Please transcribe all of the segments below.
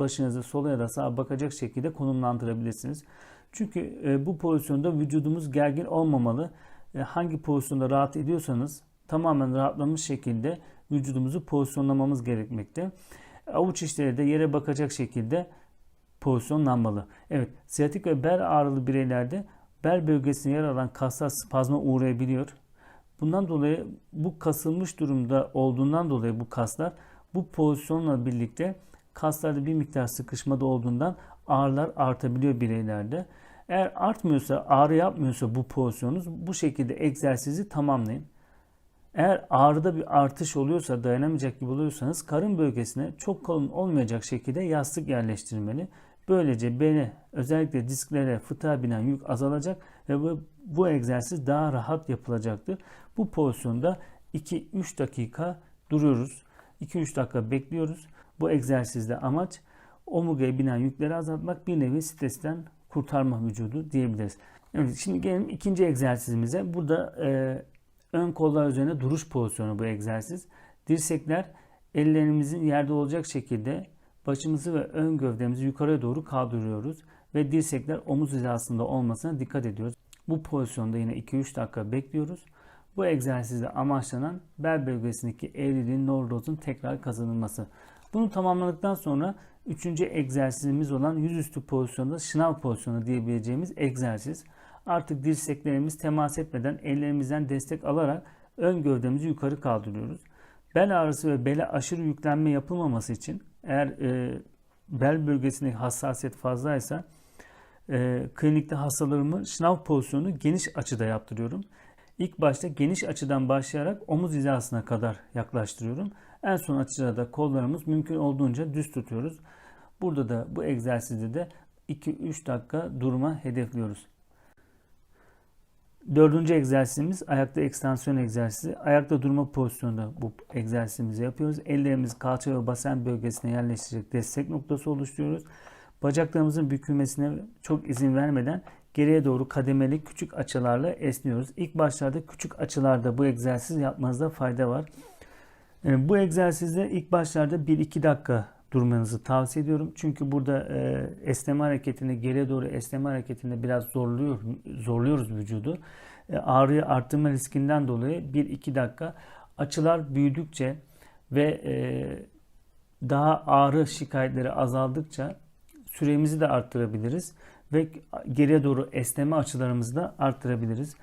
başınızı sola ya da sağa bakacak şekilde konumlandırabilirsiniz. Çünkü e, bu pozisyonda vücudumuz gergin olmamalı. E, hangi pozisyonda rahat ediyorsanız tamamen rahatlamış şekilde vücudumuzu pozisyonlamamız gerekmekte. Avuç içleri de yere bakacak şekilde pozisyonlanmalı. Evet, siyatik ve bel ağrılı bireylerde bel bölgesine yer alan kaslar spazma uğrayabiliyor. Bundan dolayı bu kasılmış durumda olduğundan dolayı bu kaslar bu pozisyonla birlikte kaslarda bir miktar sıkışmada olduğundan ağrılar artabiliyor bireylerde. Eğer artmıyorsa, ağrı yapmıyorsa bu pozisyonunuz bu şekilde egzersizi tamamlayın. Eğer ağrıda bir artış oluyorsa, dayanamayacak gibi oluyorsanız karın bölgesine çok kalın olmayacak şekilde yastık yerleştirmeli. Böylece bene, özellikle disklere, fıtığa binen yük azalacak ve bu, bu egzersiz daha rahat yapılacaktır. Bu pozisyonda 2-3 dakika duruyoruz. 2-3 dakika bekliyoruz. Bu egzersizde amaç omurgaya binen yükleri azaltmak, bir nevi stresten kurtarma vücudu diyebiliriz. Evet, şimdi gelelim ikinci egzersizimize. Burada e, ön kollar üzerine duruş pozisyonu bu egzersiz. Dirsekler ellerimizin yerde olacak şekilde başımızı ve ön gövdemizi yukarıya doğru kaldırıyoruz ve dirsekler omuz hizasında olmasına dikkat ediyoruz. Bu pozisyonda yine 2-3 dakika bekliyoruz. Bu egzersizde amaçlanan bel bölgesindeki eğriliğin, lordozun tekrar kazanılması. Bunu tamamladıktan sonra üçüncü egzersizimiz olan yüzüstü pozisyonda şınav pozisyonu diyebileceğimiz egzersiz. Artık dirseklerimiz temas etmeden ellerimizden destek alarak ön gövdemizi yukarı kaldırıyoruz. Bel ağrısı ve bele aşırı yüklenme yapılmaması için eğer e, bel bölgesindeki hassasiyet fazlaysa e, klinikte hastalarımı şınav pozisyonu geniş açıda yaptırıyorum. İlk başta geniş açıdan başlayarak omuz hizasına kadar yaklaştırıyorum. En son açıda da kollarımız mümkün olduğunca düz tutuyoruz. Burada da bu egzersizde de 2-3 dakika durma hedefliyoruz. Dördüncü egzersizimiz ayakta ekstansiyon egzersizi. Ayakta durma pozisyonunda bu egzersizimizi yapıyoruz. Ellerimizi kalça ve basen bölgesine yerleştirecek destek noktası oluşturuyoruz. Bacaklarımızın bükülmesine çok izin vermeden geriye doğru kademeli küçük açılarla esniyoruz. İlk başlarda küçük açılarda bu egzersiz yapmanızda fayda var. Ee, bu egzersizde ilk başlarda 1-2 dakika durmanızı tavsiye ediyorum. Çünkü burada e, esneme hareketinde geriye doğru esneme hareketinde biraz zorluyor zorluyoruz vücudu. E, ağrıyı arttırma riskinden dolayı 1-2 dakika açılar büyüdükçe ve e, daha ağrı şikayetleri azaldıkça süremizi de arttırabiliriz ve geriye doğru esneme açılarımızı da arttırabiliriz.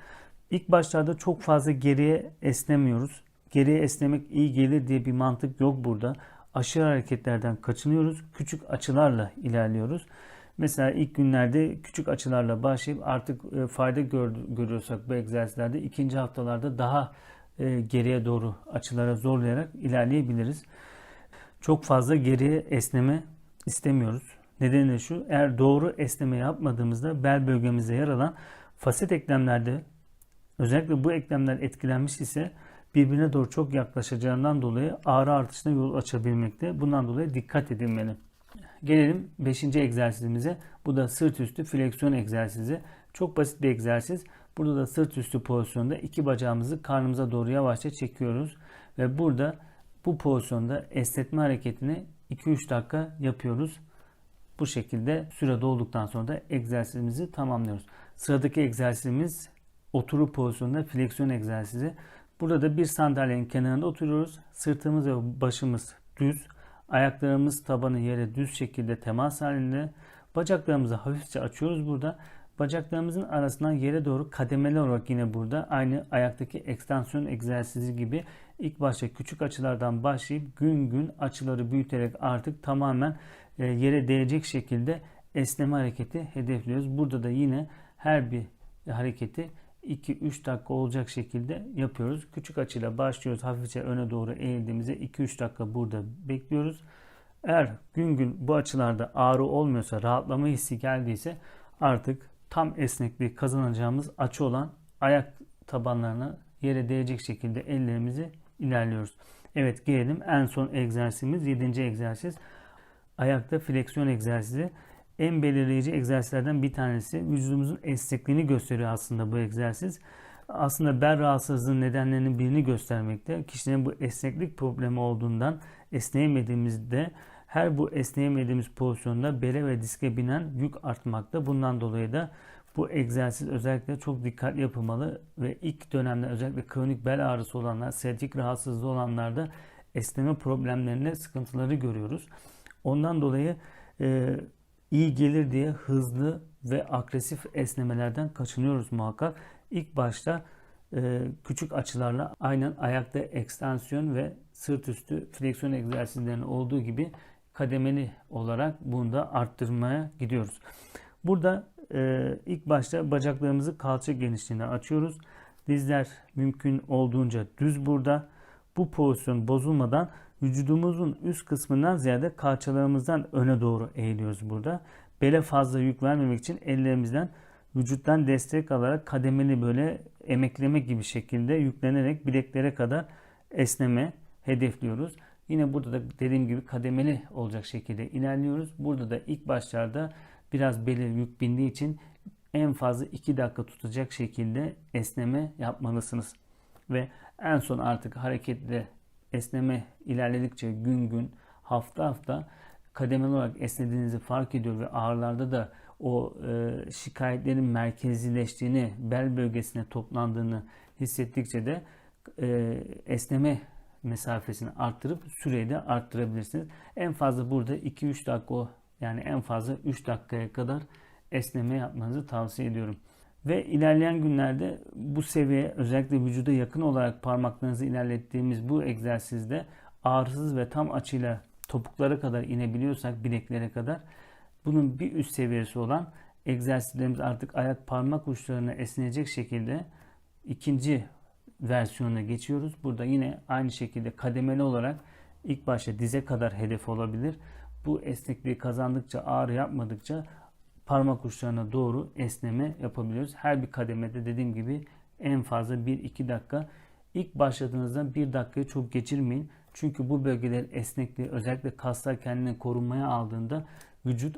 İlk başlarda çok fazla geriye esnemiyoruz. Geriye esnemek iyi gelir diye bir mantık yok burada. Aşırı hareketlerden kaçınıyoruz. Küçük açılarla ilerliyoruz. Mesela ilk günlerde küçük açılarla başlayıp artık e, fayda gör, görüyorsak bu egzersizlerde ikinci haftalarda daha e, geriye doğru açılara zorlayarak ilerleyebiliriz. Çok fazla geriye esneme istemiyoruz. Nedeni de şu, eğer doğru esneme yapmadığımızda bel bölgemizde yer alan faset eklemlerde özellikle bu eklemler etkilenmiş ise birbirine doğru çok yaklaşacağından dolayı ağrı artışına yol açabilmekte. Bundan dolayı dikkat edilmeli. Gelelim 5. egzersizimize. Bu da sırt üstü fleksiyon egzersizi. Çok basit bir egzersiz. Burada da sırt üstü pozisyonda iki bacağımızı karnımıza doğru yavaşça çekiyoruz. Ve burada bu pozisyonda esnetme hareketini 2-3 dakika yapıyoruz. Bu şekilde süre dolduktan sonra da egzersizimizi tamamlıyoruz. Sıradaki egzersizimiz oturu pozisyonunda fleksiyon egzersizi. Burada da bir sandalyenin kenarında oturuyoruz. Sırtımız ve başımız düz. Ayaklarımız tabanı yere düz şekilde temas halinde. Bacaklarımızı hafifçe açıyoruz burada. Bacaklarımızın arasından yere doğru kademeli olarak yine burada aynı ayaktaki ekstansiyon egzersizi gibi ilk başta küçük açılardan başlayıp gün gün açıları büyüterek artık tamamen e, yere değecek şekilde esneme hareketi hedefliyoruz. Burada da yine her bir hareketi 2-3 dakika olacak şekilde yapıyoruz. Küçük açıyla başlıyoruz. Hafifçe öne doğru eğildiğimizde 2-3 dakika burada bekliyoruz. Eğer gün gün bu açılarda ağrı olmuyorsa, rahatlama hissi geldiyse artık tam esnekliği kazanacağımız açı olan ayak tabanlarına yere değecek şekilde ellerimizi ilerliyoruz. Evet gelelim en son egzersizimiz 7. egzersiz. Ayakta fleksiyon egzersizi en belirleyici egzersizlerden bir tanesi. Vücudumuzun esnekliğini gösteriyor aslında bu egzersiz. Aslında bel rahatsızlığının nedenlerinin birini göstermekte. Kişinin bu esneklik problemi olduğundan esneyemediğimizde Her bu esneyemediğimiz pozisyonda bele ve diske binen yük artmakta. Bundan dolayı da bu egzersiz özellikle çok dikkatli yapılmalı ve ilk dönemde özellikle kronik bel ağrısı olanlar, sciatik rahatsızlığı olanlarda esneme problemlerinde sıkıntıları görüyoruz. Ondan dolayı e, iyi gelir diye hızlı ve agresif esnemelerden kaçınıyoruz muhakkak. İlk başta e, küçük açılarla aynen ayakta ekstansiyon ve sırt üstü fleksiyon egzersizlerinin olduğu gibi kademeli olarak bunu da arttırmaya gidiyoruz. Burada e, ilk başta bacaklarımızı kalça genişliğine açıyoruz. Dizler mümkün olduğunca düz burada. Bu pozisyon bozulmadan vücudumuzun üst kısmından ziyade kalçalarımızdan öne doğru eğiliyoruz burada. Bele fazla yük vermemek için ellerimizden vücuttan destek alarak kademeli böyle emekleme gibi şekilde yüklenerek bileklere kadar esneme hedefliyoruz. Yine burada da dediğim gibi kademeli olacak şekilde ilerliyoruz. Burada da ilk başlarda biraz bele yük bindiği için en fazla 2 dakika tutacak şekilde esneme yapmalısınız. Ve en son artık hareketle esneme ilerledikçe gün gün hafta hafta kademeli olarak esnediğinizi fark ediyor ve ağrılarda da o e, şikayetlerin merkezileştiğini, bel bölgesine toplandığını hissettikçe de e, esneme mesafesini arttırıp süreyi de arttırabilirsiniz. En fazla burada 2-3 dakika yani en fazla 3 dakikaya kadar esneme yapmanızı tavsiye ediyorum. Ve ilerleyen günlerde bu seviye özellikle vücuda yakın olarak parmaklarınızı ilerlettiğimiz bu egzersizde ağrısız ve tam açıyla topuklara kadar inebiliyorsak bileklere kadar bunun bir üst seviyesi olan egzersizlerimiz artık ayak parmak uçlarına esneyecek şekilde ikinci versiyona geçiyoruz. Burada yine aynı şekilde kademeli olarak ilk başta dize kadar hedef olabilir. Bu esnekliği kazandıkça ağrı yapmadıkça parmak uçlarına doğru esneme yapabiliyoruz. Her bir kademede dediğim gibi en fazla 1-2 dakika. İlk başladığınızda 1 dakikayı çok geçirmeyin. Çünkü bu bölgeler esnekliği özellikle kaslar kendini korunmaya aldığında vücut